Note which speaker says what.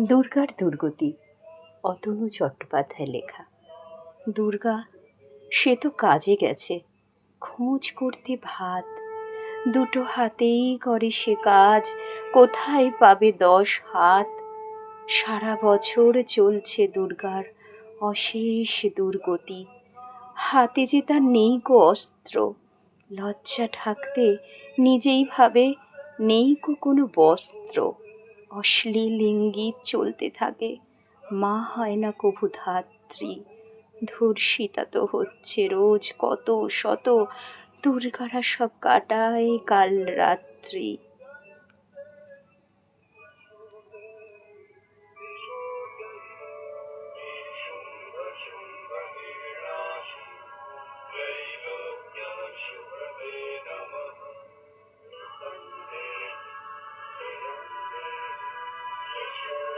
Speaker 1: দুর্গার দুর্গতি। অতনু চট্টোপাধ্যায় লেখা। দুর্গা, সে তো কাজে গেছে। খোঁজ করতে ভাত। দুটো হাতেই করে সে কাজ। কোথায় পাবে দশ হাত? সারা বছর চলছে দুর্গার অশেষ দুর্গতি। হাতে যে তার নেই কো অস্ত্র। লজ্জা ঢাকতে নিজেই ভাবে নেই কো কোনো বস্ত্র। অশ্লীল ইঙ্গিত চলতে থাকে। মা হয় না কভু ধাত্রী। ধর্ষিতা তো হচ্ছে রোজ কত শত। দুর্গারা সব কাটায় কাল রাত্রি।
Speaker 2: Thank you.